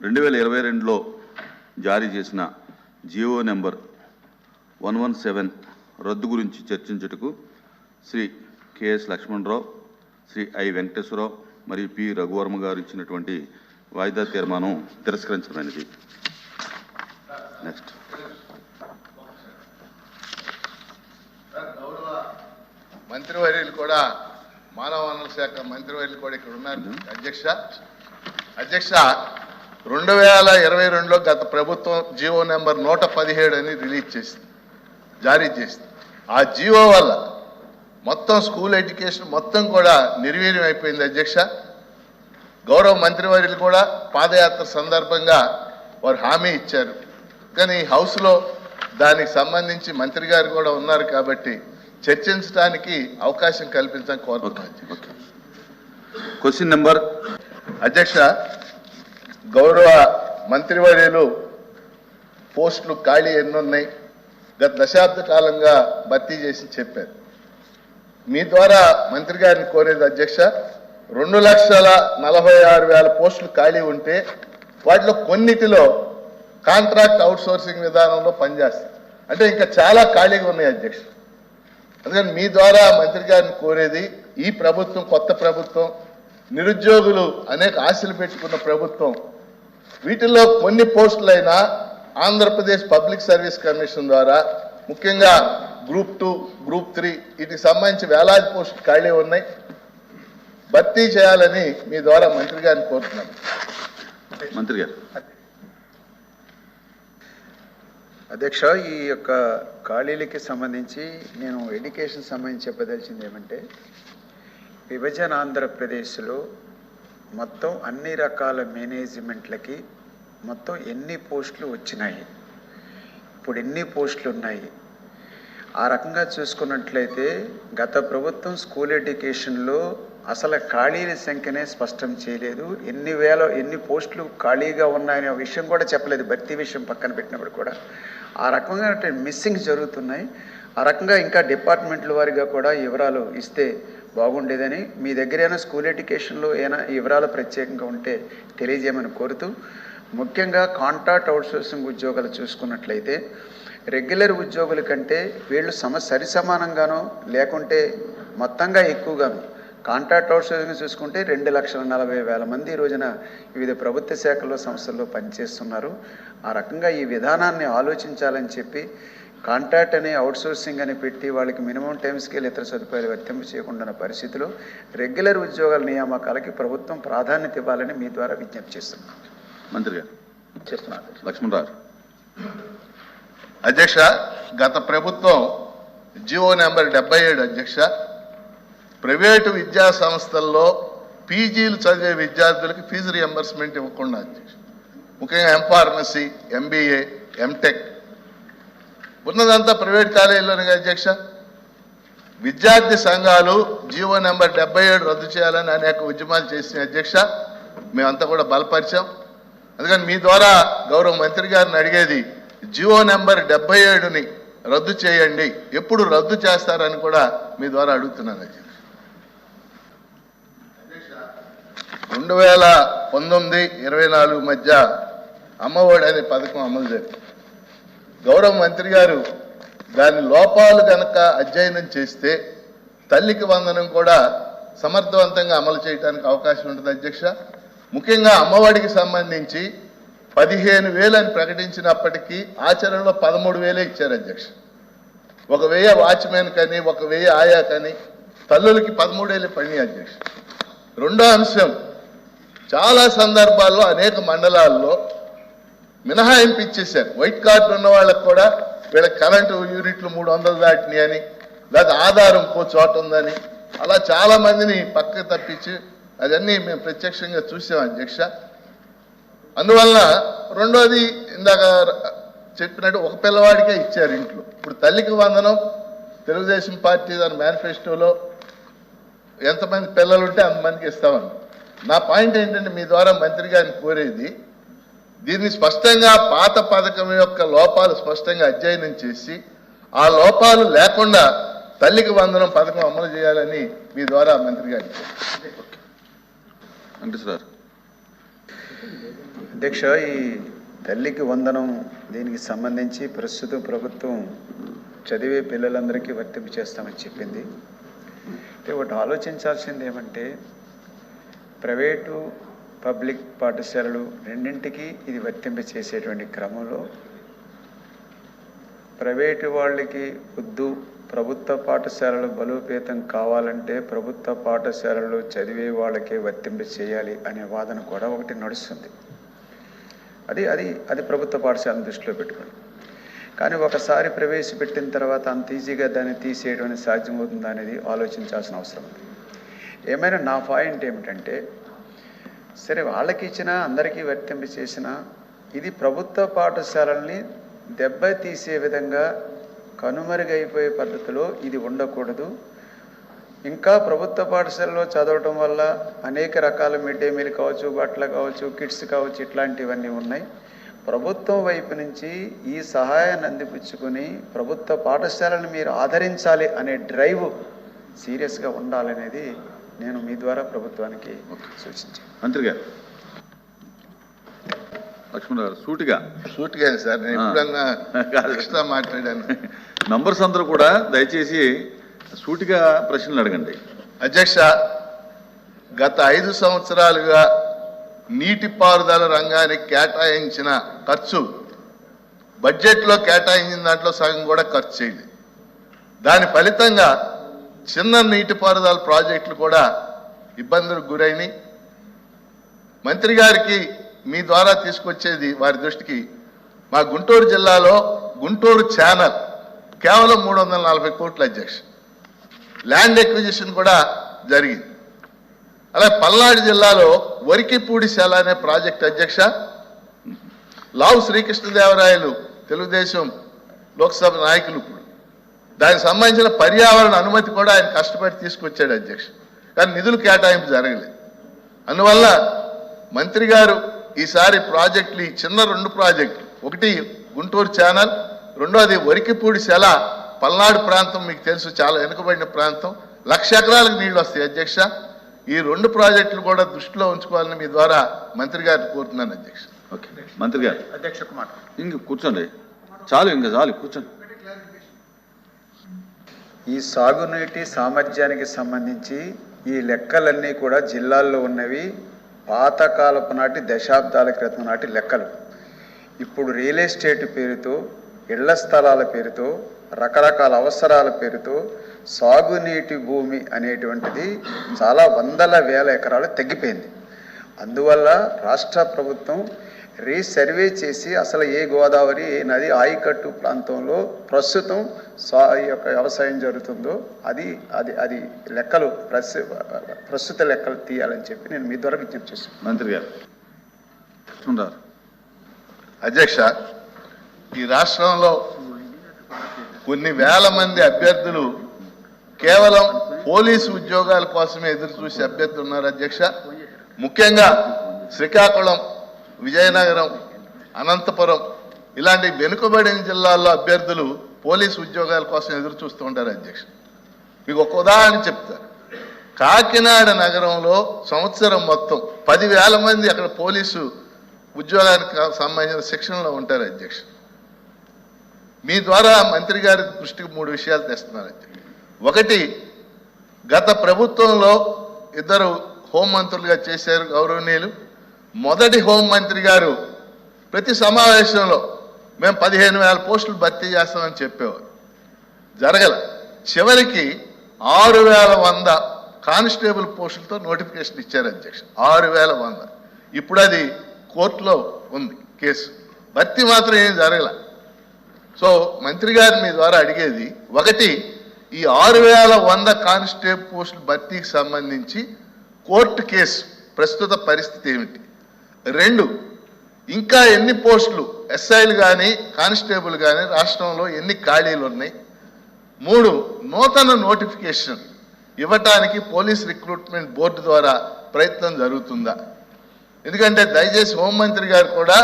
రెండు వేల ఇరవై రెండులో జారీ చేసిన GO number one one seven రద్దు గురించి చర్చించుటకు Shri K S Lakshmanarao Shri I Venkateswararao మరియు పి రఘువర్మ గారు ఇచ్చినటువంటి వాయిదా తీర్మానం తిరస్కరించమైనది నెక్స్ట్ మంత్రివర్యులు కూడా మానవ వనరుల శాఖ మంత్రివర్యులు కూడా ఇక్కడ ఉన్నారు అధ్యక్ష అధ్యక్ష రెండు వేల ఇరవై రెండులో గత ప్రభుత్వం జీవో నెంబర్ నూట పదిహేడు అని రిలీజ్ చేసింది జారీ చేసింది. ఆ జీవో వల్ల మొత్తం స్కూల్ ఎడ్యుకేషన్ మొత్తం కూడా నిర్వీర్యం అయిపోయింది అధ్యక్ష. గౌరవ మంత్రివర్యులు కూడా పాదయాత్ర సందర్భంగా వారు హామీ ఇచ్చారు. కానీ హౌస్లో దానికి సంబంధించి మంత్రి గారు కూడా ఉన్నారు కాబట్టి చర్చించడానికి అవకాశం కల్పించడం కోరుతున్నాను. ఓకే క్వశ్చన్ నెంబర్ అధ్యక్ష గౌరవ మంత్రివర్యులు పోస్టులు ఖాళీ ఎన్నున్నాయి. గత దశాబ్ద కాలంగా భర్తీ చేసి చెప్పారు. మీ ద్వారా మంత్రి గారిని కోరేది అధ్యక్ష రెండు లక్షల నలభై ఆరు వేల పోస్టులు ఖాళీ ఉంటే వాటిలో కొన్నిటిలో కాంట్రాక్ట్ అవుట్సోర్సింగ్ విధానంలో పనిచేస్తారు అంటే ఇంకా చాలా ఖాళీగా ఉన్నాయి అధ్యక్ష. అందుకని మీ ద్వారా మంత్రి గారిని కోరేది ఈ ప్రభుత్వం కొత్త ప్రభుత్వం నిరుద్యోగులు అనేక ఆశలు పెట్టుకున్న ప్రభుత్వం వీటిల్లో కొన్ని పోస్టులైనా ఆంధ్రప్రదేశ్ పబ్లిక్ సర్వీస్ కమిషన్ ద్వారా ముఖ్యంగా గ్రూప్ టూ గ్రూప్ త్రీ వీటికి సంబంధించి వేలాది పోస్టులు ఖాళీ ఉన్నాయి. భర్తీ చేయాలని మీ ద్వారా మంత్రి గారిని కోరుతున్నాను. మంత్రి గారు. అధ్యక్ష ఈ యొక్క ఖాళీలకి సంబంధించి నేను ఎడ్యుకేషన్ సంబంధించి చెప్పదలిచింది ఏమంటే విభజన ఆంధ్రప్రదేశ్లో మొత్తం అన్ని రకాల మేనేజ్మెంట్లకి మొత్తం ఎన్ని పోస్టులు వచ్చినాయి? ఇప్పుడు ఎన్ని పోస్టులు ఉన్నాయి? ఆ రకంగా చూసుకున్నట్లయితే గత ప్రభుత్వం స్కూల్ ఎడ్యుకేషన్లో అసలు ఖాళీల సంఖ్యనే స్పష్టం చేయలేదు. ఎన్ని వేల ఎన్ని పోస్టులు ఖాళీగా ఉన్నాయనే విషయం కూడా చెప్పలేదు. భర్తీ విషయం పక్కన పెట్టినప్పుడు కూడా. ఆ రకంగా మిస్సింగ్ జరుగుతున్నాయి. ఆ రకంగా ఇంకా డిపార్ట్మెంట్ల వారిగా కూడా వివరాలు ఇస్తే బాగుండేదని మీ దగ్గర ఏమైనా స్కూల్ ఎడ్యుకేషన్లో ఏమైనా వివరాలు ప్రత్యేకంగా ఉంటే తెలియజేయమని కోరుతూ ముఖ్యంగా కాంట్రాక్ట్ అవుట్సోర్సింగ్ ఉద్యోగాలు చూసుకున్నట్లయితే రెగ్యులర్ ఉద్యోగుల కంటే వీళ్ళు సమ సరి సమానంగానో లేకుంటే మొత్తంగా ఎక్కువగాను కాంట్రాక్ట్ అవుట్సోర్సింగ్ చూసుకుంటే రెండు లక్షల నలభై వేల మంది ఈ రోజున వివిధ ప్రభుత్వ శాఖల్లో సంస్థల్లో పనిచేస్తున్నారు. ఆ రకంగా ఈ విధానాన్ని ఆలోచించాలని చెప్పి కాంట్రాక్ట్ అని అవుట్సోర్సింగ్ అని పెట్టి వాళ్ళకి మినిమం టైం స్కేల్ ఇతర సదుపాయాలు వర్తింపు చేయకుండా ఉన్న పరిస్థితిలో రెగ్యులర్ ఉద్యోగాల నియామకాలకి ప్రభుత్వం ప్రాధాన్యత ఇవ్వాలని మీ ద్వారా విజ్ఞప్తి చేస్తున్నాను మంత్రి గారు. చేస్తున్నాను లక్ష్మణరావు అధ్యక్ష గత ప్రభుత్వం జియో నెంబర్ డెబ్బై ఏడు అధ్యక్ష ప్రైవేటు విద్యా సంస్థల్లో పీజీలు చదివే విద్యార్థులకి ఫీజు రియంబర్స్మెంట్ ఇవ్వకుండా అధ్యక్ష. ముఖ్యంగా ఎం ఫార్మసీ ఎంబీఏ ఎంటెక్ ఉన్నదంతా ప్రైవేట్ కాలేజీలోనే అధ్యక్ష. విద్యార్థి సంఘాలు జీవో నెంబర్ డెబ్బై ఏడు రద్దు చేయాలని అనేక ఉద్యమాలు చేసిన అధ్యక్ష. మేమంతా కూడా బలపరిచాం. అందుకని మీ ద్వారా గౌరవ మంత్రి గారిని అడిగేది జియో నెంబర్ డెబ్బై ఏడుని రద్దు చేయండి. ఎప్పుడు రద్దు చేస్తారని కూడా మీ ద్వారా అడుగుతున్నాను అధ్యక్ష. రెండు వేల పంతొమ్మిది ఇరవై నాలుగు మధ్య అమ్మఒడి అనే పథకం అమలు జరిగింది. గౌరవ మంత్రి గారు దాని లోపాలు కనుక అధ్యయనం చేస్తే తల్లికి వందనం కూడా సమర్థవంతంగా అమలు చేయడానికి అవకాశం ఉంటుంది అధ్యక్ష. ముఖ్యంగా అమ్మఒడికి సంబంధించి పదిహేను వేలు అని ప్రకటించినప్పటికీ ఆచరణలో పదమూడు వేలే ఇచ్చారు అధ్యక్ష. ఒక వెయ్యి వాచ్మెన్ కానీ ఒక వెయ్యి ఆయా కానీ తల్లులకి పదమూడేళ్ళు పడినాయి అధ్యక్ష. రెండో అంశం చాలా సందర్భాల్లో అనేక మండలాల్లో మినహాయింపు ఇచ్చేశారు. వైట్ కార్డు ఉన్న వాళ్ళకి కూడా వీళ్ళ కరెంటు యూనిట్లు మూడు వందలు దాటినాయి అని లేదా ఆధారం ఇంకో చోట ఉందని అలా చాలా మందిని పక్కకు తప్పించి అవన్నీ మేము ప్రత్యక్షంగా చూసాం అధ్యక్ష. అందువలన రెండోది ఇందాక చెప్పినట్టు ఒక పిల్లవాడికే ఇచ్చారు ఇంట్లో. ఇప్పుడు తల్లికి వందనం తెలుగుదేశం పార్టీ దాని మేనిఫెస్టోలో ఎంతమంది పిల్లలు ఉంటే అంతమందికి ఇస్తామని. నా పాయింట్ ఏంటంటే మీ ద్వారా మంత్రి గారిని కోరేది దీన్ని స్పష్టంగా పాత పథకం యొక్క లోపాలు స్పష్టంగా అధ్యయనం చేసి ఆ లోపాలు లేకుండా తల్లికి వందనం పథకం అమలు చేయాలని మీ ద్వారా మంత్రి గారికి అంటే సార్. అధ్యక్ష ఈ తల్లికి వందనం దీనికి సంబంధించి ప్రస్తుతం ప్రభుత్వం చదివే పిల్లలందరికీ వర్తింపు చేస్తామని చెప్పింది. ఒకటి ఆలోచించాల్సింది ఏమంటే ప్రైవేటు పబ్లిక్ పాఠశాలలు రెండింటికి ఇది వర్తింప చేసేటువంటి క్రమంలో ప్రైవేటు వాళ్ళకి వద్దు ప్రభుత్వ పాఠశాలలు బలోపేతం కావాలంటే ప్రభుత్వ పాఠశాలలు చదివే వాళ్ళకే వర్తింప చేయాలి అనే వాదన కూడా ఒకటి నడుస్తుంది. అది అది అది ప్రభుత్వ పాఠశాలను దృష్టిలో పెట్టుకుని కానీ ఒకసారి ప్రవేశపెట్టిన తర్వాత అంత ఈజీగా దాన్ని తీసేయడం అనేది సాధ్యమవుతుందా అనేది ఆలోచించాల్సిన అవసరం ఉంది. ఏమైనా నా పాయింట్ ఏమిటంటే సరే వాళ్ళకి ఇచ్చినా అందరికీ వర్తింప చేసినా ఇది ప్రభుత్వ పాఠశాలల్ని దెబ్బ తీసే విధంగా కనుమరుగైపోయే పద్ధతిలో ఇది ఉండకూడదు. ఇంకా ప్రభుత్వ పాఠశాలలో చదవటం వల్ల అనేక రకాల మిడ్ డే మీల్ కావచ్చు బట్టలు కావచ్చు కిడ్స్ కావచ్చు ఇట్లాంటివన్నీ ఉన్నాయి. ప్రభుత్వం వైపు నుంచి ఈ సహాయాన్ని అందిపుచ్చుకొని ప్రభుత్వ పాఠశాలను మీరు ఆదరించాలి అనే డ్రైవ్ సీరియస్గా ఉండాలనేది నేను మీ ద్వారా ప్రభుత్వానికి సూచించాను మంత్రి గారు లక్ష్మణ్ గారు సూటిగా. సూటిగా సార్ నేను. ఎప్పుడన్నా మాట్లాడాను. నంబర్స్ అందరూ కూడా దయచేసి సూటిగా ప్రశ్నలు అడగండి. అధ్యక్ష గత ఐదు సంవత్సరాలుగా నీటిపారుదల రంగానికి కేటాయించిన ఖర్చు బడ్జెట్లో కేటాయించిన దాంట్లో సగం కూడా ఖర్చు చేయలేదు. దాని ఫలితంగా చిన్న నీటిపారుదల ప్రాజెక్టులు కూడా ఇబ్బందులకు గురైనాయి. మంత్రి గారికి మీ ద్వారా తీసుకొచ్చేది వారి దృష్టికి మా గుంటూరు జిల్లాలో గుంటూరు ఛానల్ కేవలం మూడు వందల నలభై కోట్ల అధ్యక్ష ల్యాండ్ ఎక్విజిషన్ కూడా జరిగింది. అలాగే పల్నాడు జిల్లాలో వరికిపూడి శాల అనే ప్రాజెక్ట్ అధ్యక్ష లావు శ్రీకృష్ణదేవరాయలు తెలుగుదేశం లోక్సభ నాయకులు ఇప్పుడు. దానికి సంబంధించిన పర్యావరణ అనుమతి కూడా ఆయన కష్టపడి తీసుకొచ్చాడు అధ్యక్ష. కానీ నిధులు కేటాయింపు జరగలేదు. అందువల్ల మంత్రి గారు ఈసారి ప్రాజెక్టులు ఈ చిన్న రెండు ప్రాజెక్టులు ఒకటి గుంటూరు ఛానల్ రెండోది వరికిపూడి సెల పల్నాడు ప్రాంతం మీకు తెలుసు చాలా వెనుకబడిన ప్రాంతం. లక్ష ఎకరాలకు నీళ్ళు వస్తాయి అధ్యక్ష. ఈ రెండు ప్రాజెక్టులు కూడా దృష్టిలో ఉంచుకోవాలని మీ ద్వారా మంత్రి గారిని కోరుతున్నాను అధ్యక్ష. ఓకే. మంత్రి గారు. అధ్యక్ష కుమార్. ఇంక కూర్చోండి. చాలు ఇంకా చాలు కూర్చోండి. ఈ సాగునీటి సామర్థ్యానికి సంబంధించి ఈ లెక్కలన్నీ కూడా జిల్లాల్లో ఉన్నవి పాతకాలపు నాటి దశాబ్దాల క్రితం నాటి లెక్కలు. ఇప్పుడు రియల్ ఎస్టేట్ పేరుతో ఇళ్ళ స్థలాల పేరుతో రకరకాల అవసరాల పేరుతో సాగునీటి భూమి అనేటువంటిది చాలా వందల వేల ఎకరాలు తగ్గిపోయింది అందువల్ల రాష్ట్ర ప్రభుత్వం రీసర్వే చేసి అసలు ఏ గోదావరి ఏ నది ఆయకట్టు ప్రాంతంలో ప్రస్తుతం సా ఈ యొక్క వ్యవసాయం జరుగుతుందో అది అది అది లెక్కలు ప్రస్తుత లెక్కలు తీయాలని చెప్పి నేను మీ ద్వారా విజ్ఞప్తి చేస్తున్నాను. మంత్రి గారు. అధ్యక్ష ఈ రాష్ట్రంలో కొన్ని వేల మంది అభ్యర్థులు కేవలం పోలీసు ఉద్యోగాల కోసమే ఎదురు చూసి అభ్యర్థులు ఉన్నారు అధ్యక్ష. ముఖ్యంగా శ్రీకాకుళం విజయనగరం అనంతపురం ఇలాంటి వెనుకబడిన జిల్లాల్లో అభ్యర్థులు పోలీసు ఉద్యోగాల కోసం ఎదురు చూస్తూ ఉంటారు అధ్యక్ష. మీకు ఒక ఉదాహరణ చెప్తారు కాకినాడ నగరంలో సంవత్సరం మొత్తం పదివేల మంది అక్కడ పోలీసు ఉద్యోగానికి సంబంధించిన శిక్షణలో ఉంటారు అధ్యక్ష. మీ ద్వారా మంత్రి గారి దృష్టికి మూడు విషయాలు తెస్తున్నారు ఒకటి గత ప్రభుత్వంలో ఇద్దరు హోంమంత్రులుగా చేశారు గౌరవనీయులు. మొదటి హోంమంత్రి గారు ప్రతి సమావేశంలో మేము పదిహేను వేల పోస్టులు భర్తీ చేస్తామని చెప్పేవారు. జరగల. చివరికి ఆరు వేల వంద కానిస్టేబుల్ పోస్టులతో నోటిఫికేషన్ ఇచ్చారు అధ్యక్ష. ఆరు వేల వంద. ఇప్పుడు అది కోర్టులో ఉంది కేసు. భర్తీ మాత్రం ఏం జరగలే. సో మంత్రి గారి మీ ద్వారా అడిగేది ఒకటి ఈ ఆరు వేల వంద కానిస్టేబుల్ పోస్టుల భర్తీకి సంబంధించి కోర్టు కేసు ప్రస్తుత పరిస్థితి ఏమిటి? రెండు ఇంకా ఎన్ని పోస్టులు ఎస్ఐలు కానీ కానిస్టేబుల్ కానీ రాష్ట్రంలో ఎన్ని ఖాళీలు ఉన్నాయి? మూడు నూతన నోటిఫికేషన్ ఇవ్వటానికి పోలీస్ రిక్రూట్మెంట్ బోర్డు ద్వారా ప్రయత్నం జరుగుతుందా? ఎందుకంటే దయచేసి హోంమంత్రి గారు కూడా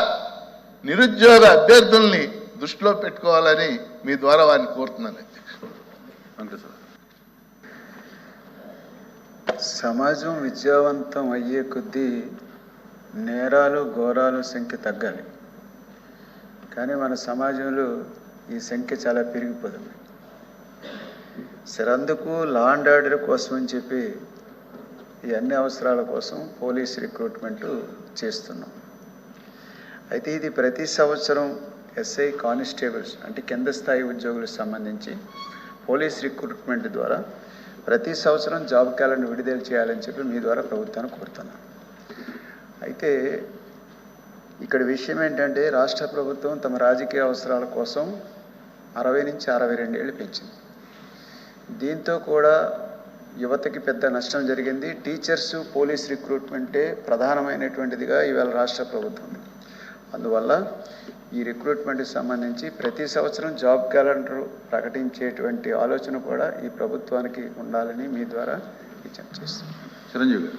నిరుద్యోగ అభ్యర్థుల్ని దృష్టిలో పెట్టుకోవాలని మీ ద్వారా వారిని కోరుతున్నాను. అధ్యక్ష అంతే సార్. సమాజం విద్యావంతం అయ్యే కొద్దీ నేరాలు ఘోరాలు సంఖ్య తగ్గాలి. కానీ మన సమాజంలో ఈ సంఖ్య చాలా పెరిగిపోతుంది. సరే అందుకు లా అండ్ ఆర్డర్ కోసం అని చెప్పి ఈ అన్ని అవసరాల కోసం పోలీస్ రిక్రూట్మెంట్ చేస్తున్నాం. అయితే ఇది ప్రతి సంవత్సరం ఎస్ఐ కానిస్టేబుల్స్ అంటే కింద స్థాయి ఉద్యోగులకు సంబంధించి పోలీస్ రిక్రూట్మెంట్ ద్వారా ప్రతి సంవత్సరం జాబ్ క్యాలెండర్ విడుదల చేయాలని చెప్పి మీ ద్వారా ప్రభుత్వాన్ని కోరుతున్నాను. అయితే ఇక్కడ విషయం ఏంటంటే రాష్ట్ర ప్రభుత్వం తమ రాజకీయ అవసరాల కోసం అరవై నుంచి అరవై రెండేళ్ళు పెంచింది. దీంతో కూడా యువతకి పెద్ద నష్టం జరిగింది. టీచర్స్ పోలీస్ రిక్రూట్మెంటే ప్రధానమైనటువంటిదిగా ఇవాళ రాష్ట్ర ప్రభుత్వం ఉంది. అందువల్ల ఈ రిక్రూట్మెంట్కి సంబంధించి ప్రతి సంవత్సరం జాబ్ క్యాలెండర్ ప్రకటించేటువంటి ఆలోచన కూడా ఈ ప్రభుత్వానికి ఉండాలని మీ ద్వారా విజ్ఞప్తి చేస్తున్నాను. చిరంజీవి గారు.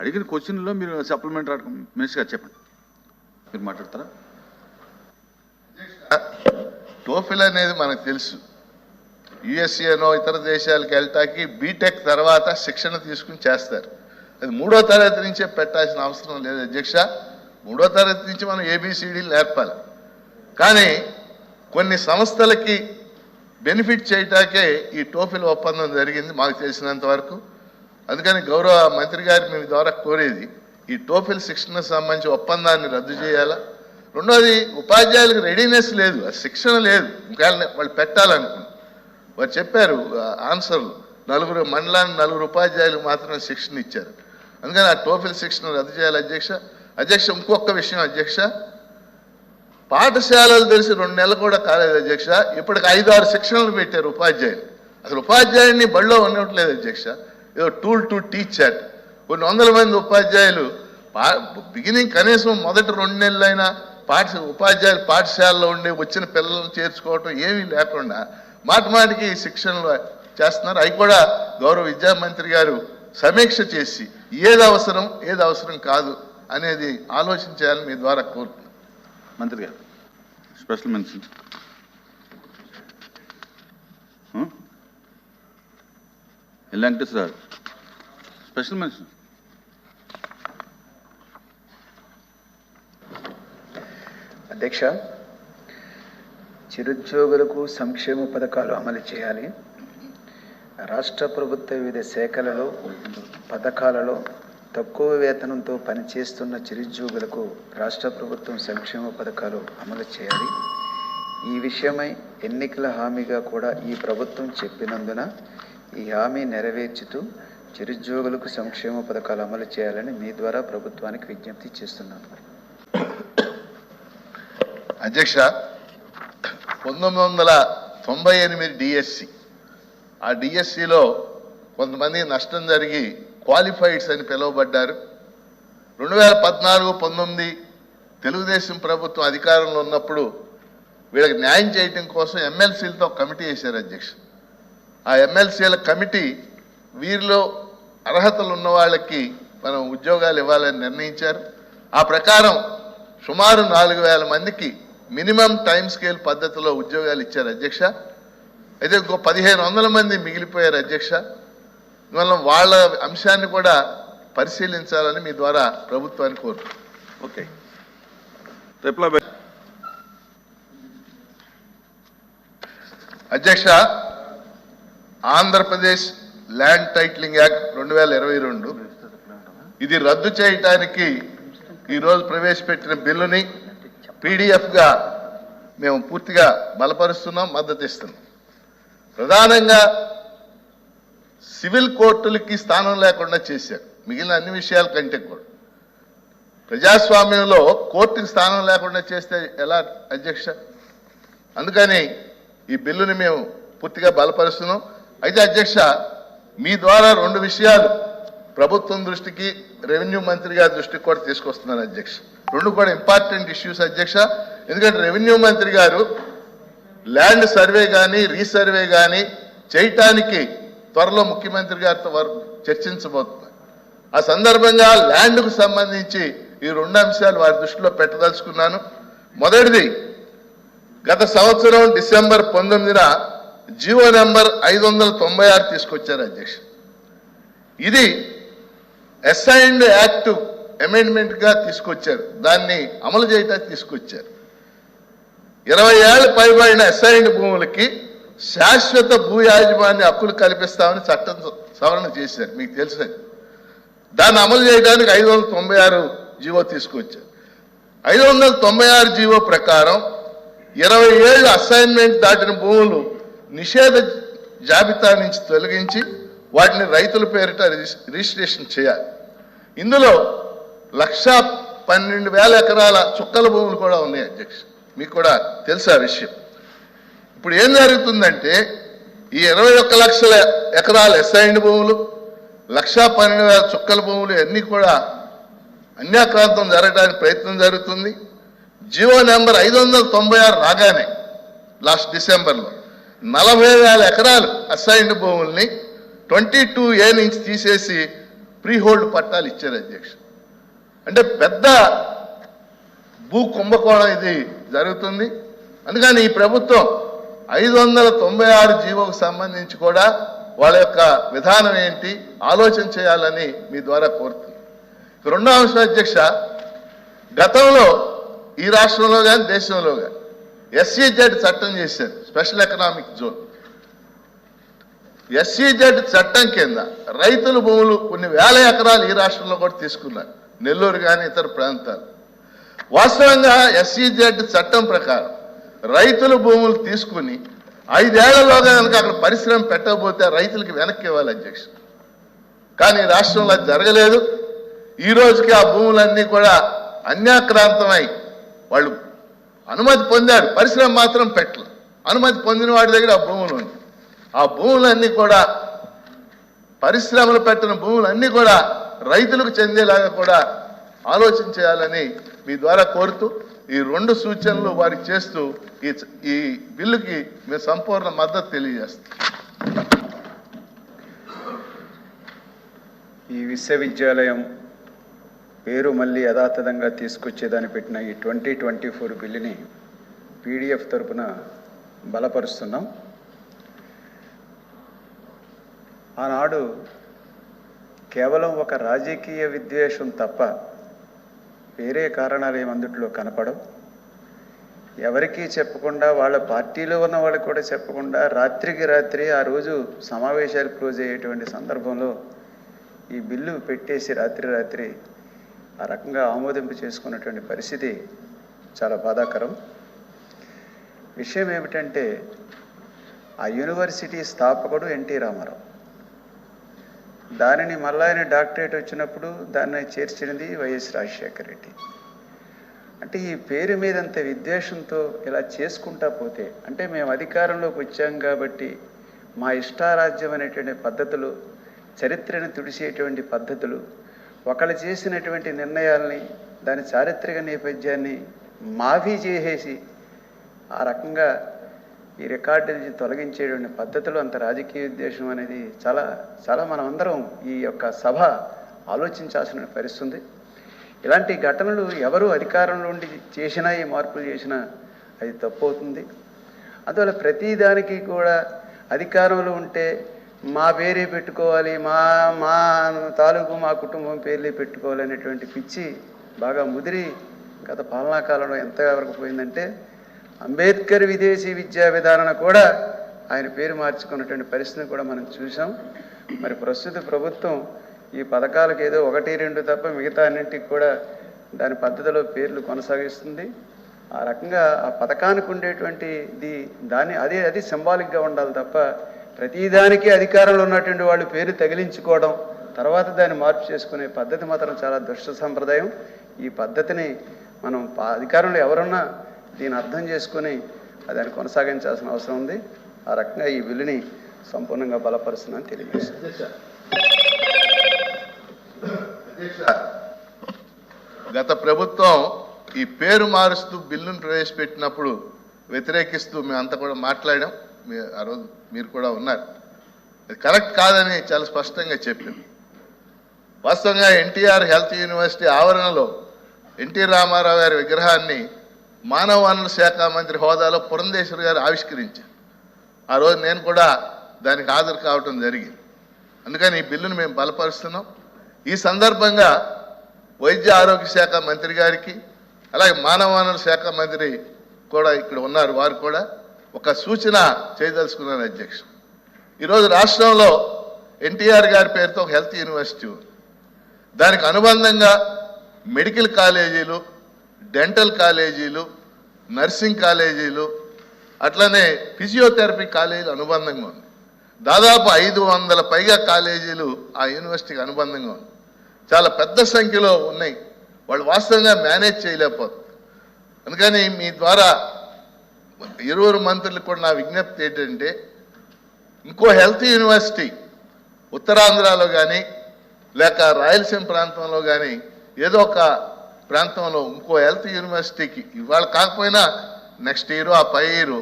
అడిగిన క్వశ్చన్లో మీరు సప్లిమెంట్ మినిస్టర్ గారు చెప్పండి. మీరు మాట్లాడతారా? టోఫిల్ అనేది మనకు తెలుసు. యుఎస్ఏనో ఇతర దేశాలకు వెళ్ళటానికి బీటెక్ తర్వాత శిక్షణ తీసుకుని చేస్తారు. అది మూడో తరగతి నుంచే పెట్టాల్సిన అవసరం లేదు అధ్యక్ష. మూడో తరగతి నుంచి మనం ఏబిసిడీలు నేర్పాలి. కానీ కొన్ని సంస్థలకి బెనిఫిట్ చేయటాకే ఈ టోఫిల్ ఒప్పందం జరిగింది మాకు తెలిసినంత వరకు. అందుకని గౌరవ మంత్రి గారి మీ ద్వారా కోరేది ఈ టోఫిల్ శిక్షణకు సంబంధించి ఒప్పందాన్ని రద్దు చేయాలా? రెండోది ఉపాధ్యాయులకు రెడీనెస్ లేదు శిక్షణ లేదు. ఇంకా వాళ్ళు పెట్టాలనుకున్నారు వారు చెప్పారు ఆన్సర్లు. నలుగురు మండలానికి నలుగురు ఉపాధ్యాయులు మాత్రమే శిక్షణ ఇచ్చారు. అందుకని ఆ టోఫిల్ శిక్షణ రద్దు చేయాలి అధ్యక్ష. అధ్యక్ష ఇంకొక విషయం అధ్యక్ష. పాఠశాలలు తెలిసి రెండు నెలలు కూడా కాలేదు అధ్యక్ష. ఇప్పటికి ఐదు ఆరు శిక్షణలు పెట్టారు ఉపాధ్యాయులు. అసలు ఉపాధ్యాయుడిని బడిలో ఉండట్లేదు అధ్యక్ష. ఏదో టూల్ టు టీచ్ అట్. కొన్ని వందల మంది ఉపాధ్యాయులు పా బిగినింగ్ కనీసం మొదటి రెండు నెలలైనా పాఠ ఉపాధ్యాయులు పాఠశాలలో ఉండి వచ్చిన పిల్లలను చేర్చుకోవటం ఏమీ లేకుండా మాటి మాటికి శిక్షణలు చేస్తున్నారు. అవి కూడా గౌరవ విద్యామంత్రి గారు సమీక్ష చేసి ఏది అవసరం ఏది అవసరం కాదు అనేది ఆలోచించాలని మీ ద్వారా కోరుతున్నాను మంత్రి గారు స్పెషల్ మెన్షన్. వెంకటేశ్వర గారు స్పెషల్ మెన్షన్. అధ్యక్ష చిరుద్యోగులకు సంక్షేమ పథకాలు అమలు చేయాలి. రాష్ట్ర ప్రభుత్వ వివిధ శాఖలలో పథకాలలో తక్కువ వేతనంతో పనిచేస్తున్న చిరుద్యోగులకు రాష్ట్ర ప్రభుత్వం సంక్షేమ పథకాలు అమలు చేయాలి. ఈ విషయమై ఎన్నికల హామీగా కూడా ఈ ప్రభుత్వం చెప్పినందున ఈ హామీ నెరవేర్చుతూ చిరుద్యోగులకు సంక్షేమ పథకాలు అమలు చేయాలని మీ ద్వారా ప్రభుత్వానికి విజ్ఞప్తి చేస్తున్నాను. అధ్యక్ష పంతొమ్మిది వందల తొంభై ఎనిమిది డిఎస్సి ఆ డిఎస్సిలో కొంతమంది నష్టం జరిగి క్వాలిఫైడ్స్ అని పిలువబడ్డారు. రెండు వేల పద్నాలుగు పంతొమ్మిది తెలుగుదేశం ప్రభుత్వం అధికారంలో ఉన్నప్పుడు వీళ్ళకి న్యాయం చేయటం కోసం ఎమ్మెల్సీలతో కమిటీ వేశారు అధ్యక్ష. ఆ ఎమ్మెల్సీల కమిటీ వీరిలో అర్హతలు ఉన్న వాళ్ళకి మనం ఉద్యోగాలు ఇవ్వాలని నిర్ణయించారు. ఆ ప్రకారం సుమారు నాలుగు వేల మందికి మినిమం టైం స్కేల్ పద్ధతిలో ఉద్యోగాలు ఇచ్చారు అధ్యక్ష. అయితే ఇంకో పదిహేను వందల మంది మిగిలిపోయారు అధ్యక్ష. అందువల్ల వాళ్ళ అంశాన్ని కూడా పరిశీలించాలని మీ ద్వారా ప్రభుత్వాన్ని కోరుతున్నాను ఓకే. అధ్యక్ష ఆంధ్రప్రదేశ్ ల్యాండ్ టైటిలింగ్ యాక్ట్ రెండు వేల ఇరవై రెండు ఇది రద్దు చేయటానికి ఈరోజు ప్రవేశపెట్టిన బిల్లుని పీడిఎఫ్గా మేము పూర్తిగా బలపరుస్తున్నాం మద్దతు ఇస్తున్నాం. ప్రధానంగా సివిల్ కోర్టులకి స్థానం లేకుండా చేశారు. మిగిలిన అన్ని విషయాల కంటే కూడా. ప్రజాస్వామ్యంలో కోర్టుకి స్థానం లేకుండా చేస్తే ఎలా అధ్యక్ష? అందుకని ఈ బిల్లుని మేము పూర్తిగా బలపరుస్తున్నాం. అయితే అధ్యక్ష మీ ద్వారా రెండు విషయాలు ప్రభుత్వం దృష్టికి రెవెన్యూ మంత్రి గారి దృష్టికి కూడా తీసుకొస్తున్నాను అధ్యక్ష. రెండు కూడా ఇంపార్టెంట్ ఇష్యూస్ అధ్యక్ష. ఎందుకంటే రెవెన్యూ మంత్రి గారు ల్యాండ్ సర్వే కానీ రీసర్వే కానీ చేయటానికి త్వరలో ముఖ్యమంత్రి గారితో వారు చర్చించబోతున్నారు ఆ సందర్భంగా ల్యాండ్కు సంబంధించి ఈ రెండు అంశాలు వారి దృష్టిలో పెట్టదలుచుకున్నాను. మొదటిది గత సంవత్సరం డిసెంబర్ పంతొమ్మిదిన జియో నెంబర్ ఐదు వందల తొంభై ఆరు తీసుకొచ్చారు అధ్యక్ష. ఇది అసైన్డ్ యాక్ట్ అమెండ్మెంట్గా తీసుకొచ్చారు. దాన్ని అమలు చేయటానికి తీసుకొచ్చారు. ఇరవై ఏళ్ళు పైబడిన అసైన్డ్ భూములకి శాశ్వత భూ యాజమాన్య హక్కులు కల్పిస్తామని చట్టం సవరణ చేశారు. మీకు తెలుసు దాన్ని అమలు చేయడానికి ఐదు వందల తొంభై ఆరు జీవో తీసుకొచ్చారు. ఐదు వందల తొంభై ఆరు జీవో ప్రకారం ఇరవై ఏళ్ళు అసైన్మెంట్ దాటిన భూములు నిషేధ జాబితా నుంచి తొలగించి వాటిని రైతుల పేరిట రిజిస్- రిజిస్ట్రేషన్ చేయాలి. ఇందులో లక్షా పన్నెండు వేల ఎకరాల చుక్కల భూములు కూడా ఉన్నాయి అధ్యక్ష. మీకు కూడా తెలుసు ఆ విషయం. ఇప్పుడు ఏం జరుగుతుందంటే ఈ ఇరవై ఒక్క లక్షల ఎకరాల ఎస్ఐండ్ భూములు లక్షా పన్నెండు వేల చుక్కల భూములు అన్నీ కూడా అన్యాక్రాంతం జరగడానికి ప్రయత్నం జరుగుతుంది. జియో నెంబర్ ఐదు వందల తొంభై ఆరు రాగానే లాస్ట్ డిసెంబర్లో నలభై వేల ఎకరాలు అసైన్డ్ భూముల్ని ట్వంటీ టూ ఏ నుంచి తీసేసి ప్రీ హోల్డ్ పట్టాలు ఇచ్చారు అధ్యక్ష అంటే పెద్ద భూ కుంభకోణం ఇది జరుగుతుంది. అందుకని ఈ ప్రభుత్వం ఐదు వందల తొంభై ఆరు జీవోకు సంబంధించి కూడా వాళ్ళ యొక్క విధానం ఏంటి ఆలోచన చేయాలని మీ ద్వారా కోరుతుంది ఇక రెండో అంశం అధ్యక్ష గతంలో ఈ రాష్ట్రంలో కానీ దేశంలో కానీ ఎస్సీజెడ్ చట్టం చేశారు స్పెషల్ ఎకనామిక్ జోన్. ఎస్సీజెడ్ చట్టం కింద రైతుల భూములు కొన్ని వేల ఎకరాలు ఈ రాష్ట్రంలో కూడా తీసుకున్నారు. నెల్లూరు కానీ ఇతర ప్రాంతాలు. వాస్తవంగా ఎస్సీజెడ్ చట్టం ప్రకారం రైతుల భూములు తీసుకుని ఐదేళ్ళలోగా కనుక అక్కడ పరిశ్రమ పెట్టకపోతే రైతులకి వెనక్కి ఇవ్వాలి అధ్యక్ష కానీ రాష్ట్రంలో అది జరగలేదు. ఈ రోజుకి ఆ భూములన్నీ కూడా అన్యాక్రాంతమై వాళ్ళు అనుమతి పొందారు. పరిశ్రమ మాత్రం పెట్టలేదు అనుమతి పొందిన వాడి దగ్గర ఆ భూములు ఉంది ఆ భూములన్నీ కూడా పరిశ్రమలు పెట్టిన భూములన్నీ కూడా రైతులకు చెందేలాగా కూడా ఆలోచన చేయాలని మీ ద్వారా కోరుతూ ఈ రెండు సూచనలు వారికి చేస్తూ ఈ ఈ బిల్లుకి మేము సంపూర్ణ మద్దతు తెలియజేస్తాం. ఈ విశ్వవిద్యాలయం పేరు మళ్ళీ యథాతథంగా తీసుకొచ్చేదాన్ని పెట్టిన ఈ ట్వంటీ ట్వంటీ ఫోర్ బిల్లుని పీడిఎఫ్ తరపున బలపరుస్తున్నాం. ఆనాడు కేవలం ఒక రాజకీయ విద్వేషం తప్ప వేరే కారణాలు ఏమందుట్లో అందుట్లో కనపడవు. ఎవరికీ చెప్పకుండా వాళ్ళ పార్టీలో ఉన్న వాళ్ళకి కూడా చెప్పకుండా రాత్రికి రాత్రి ఆ రోజు సమావేశాలు క్లోజ్ అయ్యేటువంటి సందర్భంలో ఈ బిల్లు పెట్టేసి రాత్రి రాత్రి ఆ రకంగా ఆమోదింపు చేసుకున్నటువంటి పరిస్థితి చాలా బాధాకరం. విషయం ఏమిటంటే ఆ యూనివర్సిటీ స్థాపకుడు ఎన్టీ రామారావు. దానిని మళ్ళా ఆయన డాక్టరేట్ వచ్చినప్పుడు దాన్ని చేర్చినది వైఎస్ రాజశేఖర రెడ్డి. అంటే ఈ పేరు మీద అంత విద్వేషంతో ఇలా చేసుకుంటా పోతే అంటే మేము అధికారంలోకి వచ్చాం కాబట్టి మా ఇష్టారాజ్యం అనేటువంటి పద్ధతులు చరిత్రను తుడిసేటువంటి పద్ధతులు ఒకళ్ళు చేసినటువంటి నిర్ణయాల్ని దాని చారిత్రక నేపథ్యాన్ని మాఫీ చేసేసి ఆ రకంగా ఈ రికార్డుని తొలగించేటువంటి పద్ధతులు అంత రాజకీయ ఉద్దేశం అనేది చాలా చాలా మనమందరం ఈ యొక్క సభ ఆలోచించాల్సిన పరిస్థితి ఉంది. ఇలాంటి ఘటనలు ఎవరు అధికారంలో ఉండి చేసినా ఈ మార్పులు చేసినా అది తప్పు అవుతుంది అందువల్ల ప్రతిదానికి కూడా అధికారంలో ఉంటే మా పేరే పెట్టుకోవాలి మా మా తాలూకు మా కుటుంబం పేర్లే పెట్టుకోవాలి అనేటువంటి పిచ్చి బాగా ముదిరి గత పాలనా కాలంలో ఎంతవరకు పోయిందంటే అంబేద్కర్ విదేశీ విద్యా విధానం కూడా ఆయన పేరు మార్చుకున్నటువంటి పరిస్థితిని కూడా మనం చూసాం మరి ప్రస్తుత ప్రభుత్వం ఈ పథకాలకు ఏదో ఒకటి రెండు తప్ప మిగతా అన్నింటికి కూడా దాని పద్ధతిలో పేర్లు కొనసాగిస్తుంది. ఆ రకంగా ఆ పథకానికి ఉండేటువంటి దాని దాన్ని అదే అది సింబాలిక్గా ఉండాలి తప్ప ప్రతిదానికి అధికారంలో ఉన్నటువంటి వాళ్ళు పేరు తగిలించుకోవడం తర్వాత దాన్ని మార్పు చేసుకునే పద్ధతి మాత్రం చాలా దుష్ట సంప్రదాయం. ఈ పద్ధతిని మనం పా- అధికారంలో ఎవరున్నా దీన్ని అర్థం చేసుకుని దాన్ని కొనసాగించాల్సిన అవసరం ఉంది. ఆ రకంగా ఈ బిల్లుని సంపూర్ణంగా బలపరుస్తుందని తెలియజేస్తుంది గత ప్రభుత్వం ఈ పేరు మారుస్తూ బిల్లును ప్రవేశపెట్టినప్పుడు వ్యతిరేకిస్తూ మేము అంతా కూడా మాట్లాడాం. మీ ఆ రోజు మీరు కూడా ఉన్నారు. అది కరెక్ట్ కాదని చాలా స్పష్టంగా చెప్పింది వాస్తవంగా ఎన్టీఆర్ హెల్త్ యూనివర్సిటీ ఆవరణలో ఎన్టీ రామారావు గారి విగ్రహాన్ని మానవ వనరుల శాఖ మంత్రి హోదాలో పురంధేశ్వరి గారు ఆవిష్కరించారు. ఆ రోజు నేను కూడా దానికి హాజరు కావటం జరిగింది. అందుకని ఈ బిల్లును మేము బలపరుస్తున్నాం. ఈ సందర్భంగా వైద్య ఆరోగ్య శాఖ మంత్రి గారికి అలాగే మానవ వనరుల శాఖ మంత్రి కూడా ఇక్కడ ఉన్నారు వారు కూడా ఒక సూచన చేయదలుచుకున్నాను అధ్యక్ష. ఈరోజు రాష్ట్రంలో ఎన్టీఆర్ గారి పేరుతో ఒక హెల్త్ యూనివర్సిటీ దానికి అనుబంధంగా మెడికల్ కాలేజీలు డెంటల్ కాలేజీలు నర్సింగ్ కాలేజీలు అట్లనే ఫిజియోథెరపీ కాలేజీలు అనుబంధంగా ఉంది. దాదాపు ఐదు వందల పైగా కాలేజీలు ఆ యూనివర్సిటీకి అనుబంధంగా ఉంది. చాలా పెద్ద సంఖ్యలో ఉన్నాయి. వాళ్ళు వాస్తవంగా మేనేజ్ చేయలేకపోతుంది అందుకని మీ ద్వారా ఇరువురు మంత్రులకు కూడా నా విజ్ఞప్తి ఏంటంటే ఇంకో హెల్త్ యూనివర్సిటీ ఉత్తరాంధ్రలో కానీ లేక రాయలసీమ ప్రాంతంలో కానీ ఏదో ఒక ప్రాంతంలో ఇంకో హెల్త్ యూనివర్సిటీకి ఇవాళ కాకపోయినా నెక్స్ట్ ఇయర్ ఆ పై ఇయర్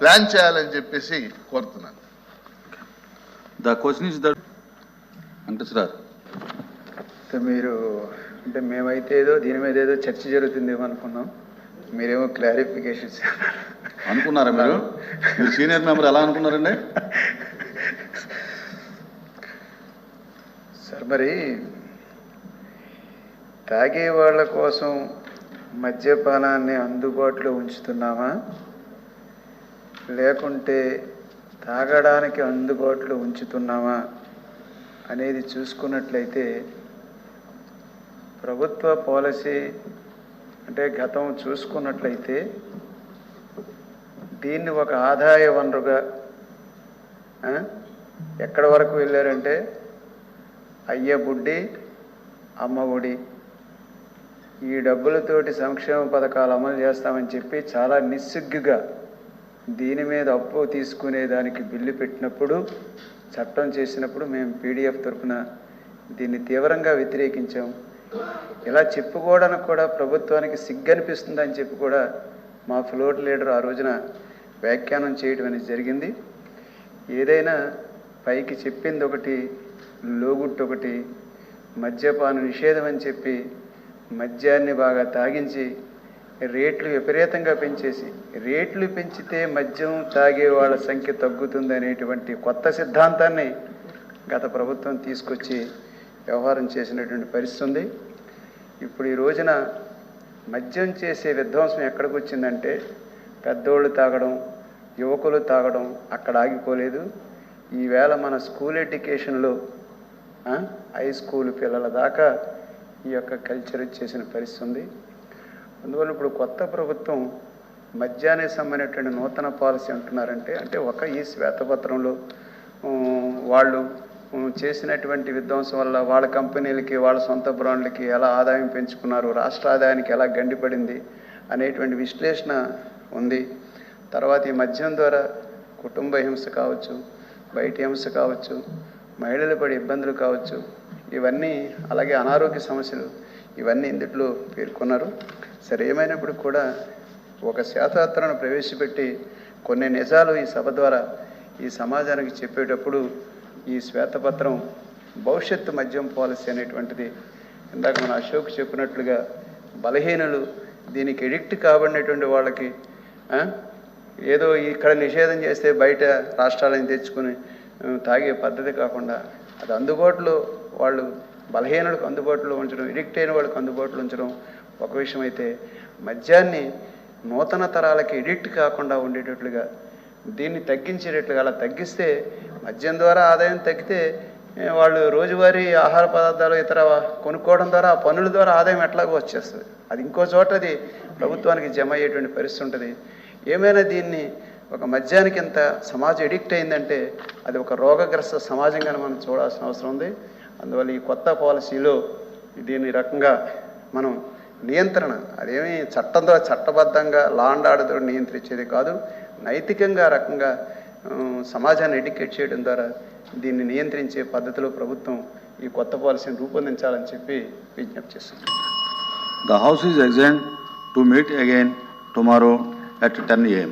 ప్లాన్ చేయాలని చెప్పేసి కోరుతున్నాను. The question is that Venkateswara అయితే మీరు అంటే మేమైతే ఏదో దీని మీద ఏదో చర్చ జరుగుతుందేమో అనుకున్నాం. మీరేమో క్లారిఫికేషన్స్ అనుకున్నారా మీరు? మీరు సీనియర్ మెంబర్ ఎలా అనుకున్నారండి? సార్ మరి తాగే వాళ్ళ కోసం మద్యపానాన్ని అందుబాటులో ఉంచుతున్నామా? లేకుంటే తాగడానికి అందుబాటులో ఉంచుతున్నామా? అనేది చూసుకున్నట్లయితే ప్రభుత్వ పాలసీ అంటే గతం చూసుకున్నట్లయితే దీన్ని ఒక ఆదాయ వనరుగా ఎక్కడ ఎక్కడి వరకు వెళ్ళారంటే అయ్య బుడ్డి అమ్మ ఒడి ఈ డబ్బులతోటి సంక్షేమ పథకాలు అమలు చేస్తామని చెప్పి చాలా నిస్సిగ్గుగా దీని మీద అప్పు తీసుకునే దానికి బిల్లు పెట్టినప్పుడు చట్టం చేసినప్పుడు మేము పీడిఎఫ్ తరఫున దీన్ని తీవ్రంగా వ్యతిరేకించాం. ఇలా చెప్పుకోవడానికి కూడా ప్రభుత్వానికి సిగ్గనిపిస్తుందని చెప్పి కూడా మా ఫ్లోర్ లీడర్ ఆ రోజున వ్యాఖ్యానం చేయడం అనేది జరిగింది. ఏదైనా పైకి చెప్పింది ఒకటి లోగుట్టు ఒకటి మద్యపాన నిషేధం అని చెప్పి మద్యాన్ని బాగా తాగించి రేట్లు విపరీతంగా పెంచేసి రేట్లు పెంచితే మద్యం తాగే వాళ్ళ సంఖ్య తగ్గుతుంది అనేటువంటి కొత్త సిద్ధాంతాన్ని గత ప్రభుత్వం తీసుకొచ్చి వ్యవహారం చేసినటువంటి పరిస్థితి ఉంది. ఇప్పుడు ఈ రోజున మద్యం చేసే విధ్వంసం ఎక్కడికి వచ్చిందంటే పెద్దోళ్ళు తాగడం యువకులు తాగడం అక్కడ ఆగిపోలేదు. ఈవేళ మన స్కూల్ ఎడ్యుకేషన్లో హై స్కూల్ పిల్లల దాకా ఈ యొక్క కల్చర్ చేసిన పరిస్థితి ఉంది. అందువల్ల ఇప్పుడు కొత్త ప్రభుత్వం మద్యానికి సంబంధించినటువంటి నూతన పాలసీ అంటున్నారంటే అంటే ఒక ఈ శ్వేతపత్రంలో వాళ్ళు చేసినటువంటి విధ్వంసం వల్ల వాళ్ళ కంపెనీలకి వాళ్ళ సొంత బ్రాండ్లకి ఎలా ఆదాయం పెంచుకున్నారు రాష్ట్ర ఆదాయానికి ఎలా గండిపడింది అనేటువంటి విశ్లేషణ ఉంది. తర్వాత ఈ మద్యం ద్వారా కుటుంబ హింస కావచ్చు బయట హింస కావచ్చు మహిళలు పడే ఇబ్బందులు కావచ్చు ఇవన్నీ అలాగే అనారోగ్య సమస్యలు ఇవన్నీ ఇందుట్లో పేర్కొన్నారు. సరే ఏమైనప్పుడు కూడా ఒక శాతయాత్రను ప్రవేశపెట్టి కొన్ని నిజాలు ఈ సభ ద్వారా ఈ సమాజానికి చెప్పేటప్పుడు ఈ శ్వేతపత్రం భవిష్యత్తు మద్యం పాలసీ అనేటువంటిది ఇందాక మన అశోక్ చెప్పినట్లుగా బలహీనులు దీనికి ఎడిక్ట్ కాబడినటువంటి వాళ్ళకి ఏదో ఇక్కడ నిషేధం చేస్తే బయట రాష్ట్రాలను తెచ్చుకుని తాగే పద్ధతి కాకుండా అది అందుబాటులో వాళ్ళు బలహీనులకు అందుబాటులో ఉంచడం ఎడిక్ట్ అయిన వాళ్ళకి అందుబాటులో ఉంచడం ఒక విషయం అయితే. మద్యాన్ని నూతన తరాలకి ఎడిక్ట్ కాకుండా ఉండేటట్లుగా దీన్ని తగ్గించేటట్లుగా అలా తగ్గిస్తే మద్యం ద్వారా ఆదాయం తగ్గితే వాళ్ళు రోజువారీ ఆహార పదార్థాలు ఇతర కొనుక్కోవడం ద్వారా పనుల ద్వారా ఆదాయం ఎట్లాగో వచ్చేస్తుంది. అది ఇంకో చోట అది ప్రభుత్వానికి జమ అయ్యేటువంటి పరిస్థితి ఉంటుంది. ఏమైనా దీన్ని ఒక మద్యానికి ఎంత సమాజం ఎడిక్ట్ అయిందంటే అది ఒక రోగగ్రస్త సమాజంగా మనం చూడాల్సిన అవసరం ఉంది. అందువల్ల ఈ కొత్త పాలసీలో దీని రకంగా మనం నియంత్రణ అదేమి చట్టం ద్వారా చట్టబద్ధంగా లా అండ్ ఆర్డర్తో నియంత్రించేది కాదు నైతికంగా రకంగా సమాజాన్ని ఎడ్యుకేట్ చేయడం ద్వారా దీన్ని నియంత్రించే పద్ధతిలో ప్రభుత్వం ఈ కొత్త పాలసీని రూపొందించాలని చెప్పి విజ్ఞప్తి చేస్తుంది the house is adjourned to meet again tomorrow at 10 a.m.